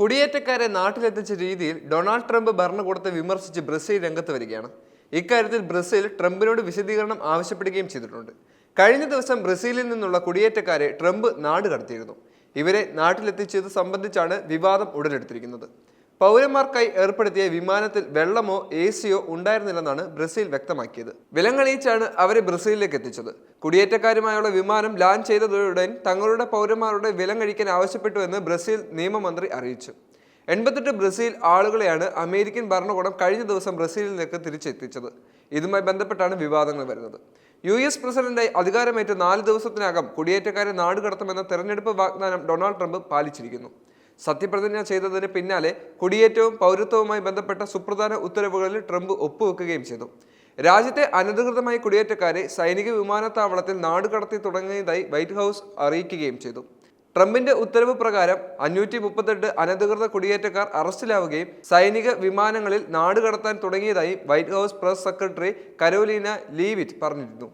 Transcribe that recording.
കുടിയേറ്റക്കാരെ നാട്ടിലെത്തിച്ച രീതിയിൽ Donald Trump ഭരണകൂടത്തെ വിമർശിച്ച് ബ്രസീൽ രംഗത്ത് വരികയാണ്. ഇക്കാര്യത്തിൽ ബ്രസീൽ ട്രംപിനോട് വിശദീകരണം ആവശ്യപ്പെടുകയും ചെയ്തിട്ടുണ്ട്. കഴിഞ്ഞ ദിവസം ബ്രസീലിൽ നിന്നുള്ള കുടിയേറ്റക്കാരെ ട്രംപ് നാട് കടത്തിയിരുന്നു ഇവരെ നാട്ടിലെത്തിച്ചത് സംബന്ധിച്ചാണ് വിവാദം ഉടലെടുത്തിരിക്കുന്നത്. പൗരന്മാർക്കായി ഏർപ്പെടുത്തിയ വിമാനത്തിൽ വെള്ളമോ എ സിയോ ഉണ്ടായിരുന്നില്ലെന്നാണ് ബ്രസീൽ വ്യക്തമാക്കിയത്. വിലങ്ങണിയിച്ചാണ് അവരെ ബ്രസീലിലേക്ക് എത്തിച്ചത്. കുടിയേറ്റക്കാരുമായുള്ള വിമാനം ലാൻഡ് ചെയ്തതുടൻ തങ്ങളുടെ പൗരന്മാരുടെ വിലങ്ങഴിക്കാൻ ആവശ്യപ്പെട്ടുവെന്ന് ബ്രസീൽ നിയമമന്ത്രി അറിയിച്ചു. എൺപത്തെട്ട് ബ്രസീൽ ആളുകളെയാണ് അമേരിക്കൻ ഭരണകൂടം കഴിഞ്ഞ ദിവസം ബ്രസീലിലേക്ക് തിരിച്ചെത്തിച്ചത്. ഇതുമായി ബന്ധപ്പെട്ടാണ് വിവാദങ്ങൾ വരുന്നത്. യു എസ് പ്രസിഡന്റായി അധികാരമേറ്റ് നാല് ദിവസത്തിനകം കുടിയേറ്റക്കാരെ നാടുകടത്തുമെന്ന തെരഞ്ഞെടുപ്പ് വാഗ്ദാനം ഡൊണാൾഡ് ട്രംപ് പാലിച്ചിരിക്കുന്നു. സത്യപ്രതിജ്ഞ ചെയ്തതിന് പിന്നാലെ കുടിയേറ്റവും പൗരത്വവുമായി ബന്ധപ്പെട്ട സുപ്രധാന ഉത്തരവുകളിൽ ട്രംപ് ഒപ്പുവെക്കുകയും ചെയ്തു. രാജ്യത്തെ അനധികൃതമായി കുടിയേറ്റക്കാരെ സൈനിക വിമാനത്താവളത്തിൽ നാടുകടത്തി തുടങ്ങിയതായി വൈറ്റ് ഹൗസ് അറിയിക്കുകയും ചെയ്തു. ട്രംപിന്റെ ഉത്തരവ് പ്രകാരം അഞ്ഞൂറ്റി മുപ്പത്തെട്ട് അനധികൃത കുടിയേറ്റക്കാർ അറസ്റ്റിലാവുകയും സൈനിക വിമാനങ്ങളിൽ നാടുകടത്താൻ തുടങ്ങിയതായി White House press secretary Karoline Leavitt പറഞ്ഞിരുന്നു.